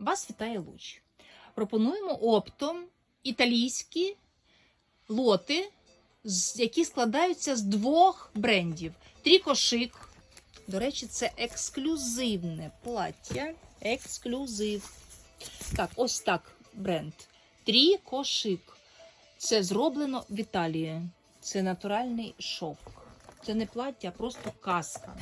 Вас вітає Луч. Пропонуємо оптом італійські лоти, які складаються з двох брендів. Трікошик. До речі, це ексклюзивне плаття. Ексклюзив. Так, ось так бренд. Трікошик. Це зроблено в Італії. Це натуральний шовк. Це не плаття, а просто казка.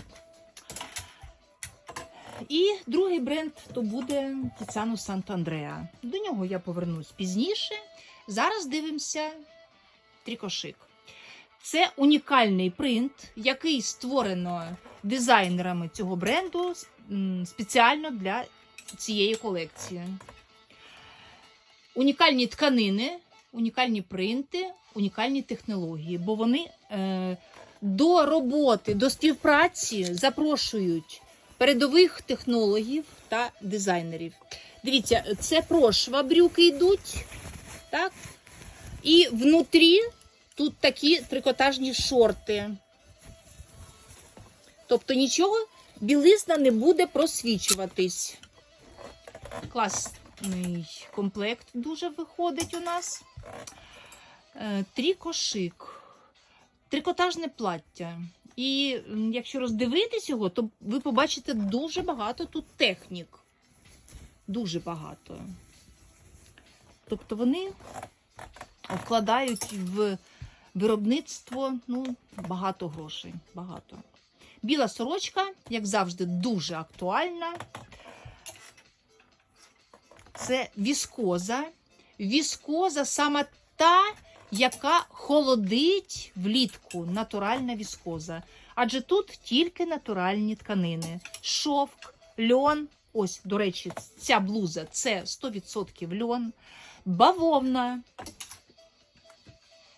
І другий бренд то буде Тіцано Сант'Андреа. До нього я повернусь пізніше. Зараз дивимося трікошик. Це унікальний принт, який створено дизайнерами цього бренду спеціально для цієї колекції. Унікальні тканини, унікальні принти, унікальні технології, бо вони е, до роботи, до співпраці запрошують передових технологів та дизайнерів. Дивіться, це прошва брюки йдуть, так? І внутрі тут такі трикотажні шорти. Тобто нічого білизна не буде просвічуватись. Класний комплект дуже виходить у нас. Е, Трікошик. Трикотажне плаття. І якщо роздивитись його, то ви побачите дуже багато тут технік. Дуже багато. Тобто вони вкладають в виробництво ну, багато грошей. Багато. Біла сорочка, як завжди, дуже актуальна. Це віскоза. Віскоза саме та, яка холодить влітку. Натуральна віскоза. Адже тут тільки натуральні тканини. Шовк, льон. Ось, до речі, ця блуза це 100% льон, бавовна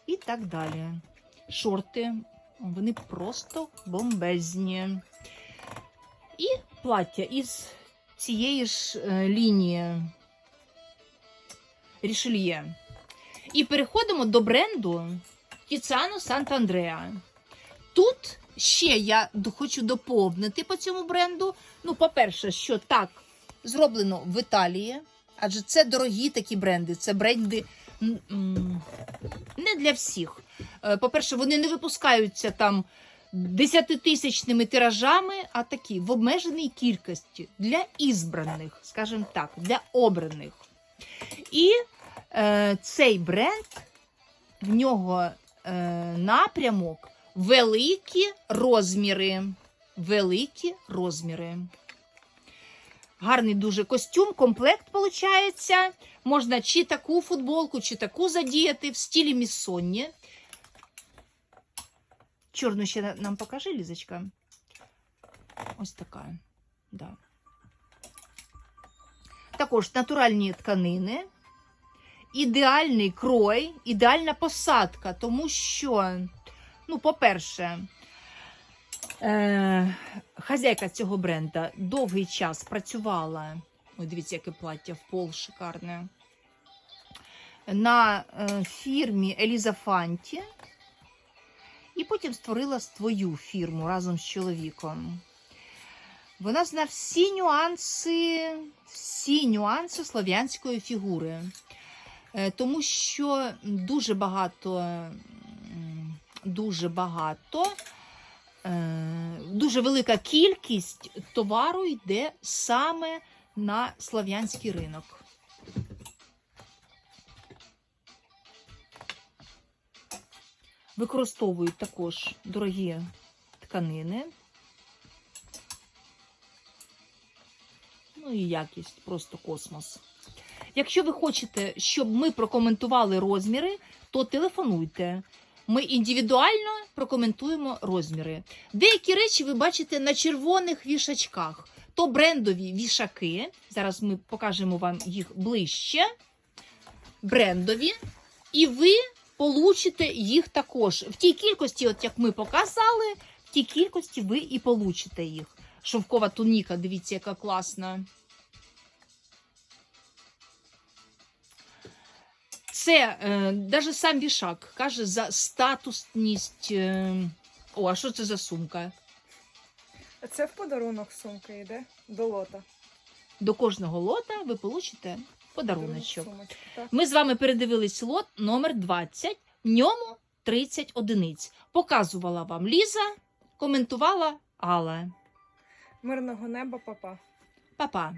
і так далі. Шорти, вони просто бомбезні. І плаття із цієї ж е, лінії Рішельє. І переходимо до бренду Тіцано Сант'Андреа. Тут ще я хочу доповнити по цьому бренду. Ну, по-перше, що так зроблено в Італії, адже це дорогі такі бренди, це бренди не для всіх. Е, По-перше, вони не випускаються там десятитисячними тиражами, а такі в обмеженій кількості для ізбраних, скажімо так, для обраних. І е, цей бренд, в нього е, напрямок великі розміри. Великі розміри. Гарний дуже костюм, комплект виходить. Можна чи таку футболку, чи таку задіяти в стилі міссонні. Чорну ще нам покажи, Лізочка. Ось така. Да. Також натуральні тканини, ідеальний крой, ідеальна посадка, тому що, ну, по-перше, е- хазяйка цього бренда довгий час працювала. Ой, дивіться, яке плаття в пол шикарне. На е, фірмі Еліза Фанті. І потім створила свою фірму разом з чоловіком. Вона знає всі нюанси, всі нюанси слов'янської фігури. Е, Тому що дуже багато, дуже багато, е, дуже велика кількість товару йде саме на слов'янський ринок. Використовують також дорогі тканини. Ну і якість, просто космос. Якщо ви хочете, щоб ми прокоментували розміри, то телефонуйте. Ми індивідуально прокоментуємо розміри. Деякі речі ви бачите на червоних вішачках. То брендові вішаки. Зараз ми покажемо вам їх ближче. Брендові. І ви получите їх також. В тій кількості, от як ми показали, в тій кількості ви і получите їх. Шовкова туніка, дивіться, яка класна. Це е, навіть сам вішак каже за статусність. Е, о, а що це за сумка? Це в подарунок сумка йде до лота. до кожного лота ви получите подаруночок. Сумочку, так. Ми з вами передивились лот номер 20, в ньому 30 одиниць. Показувала вам Ліза, коментувала Алла. Мирного неба, папа. Па-па.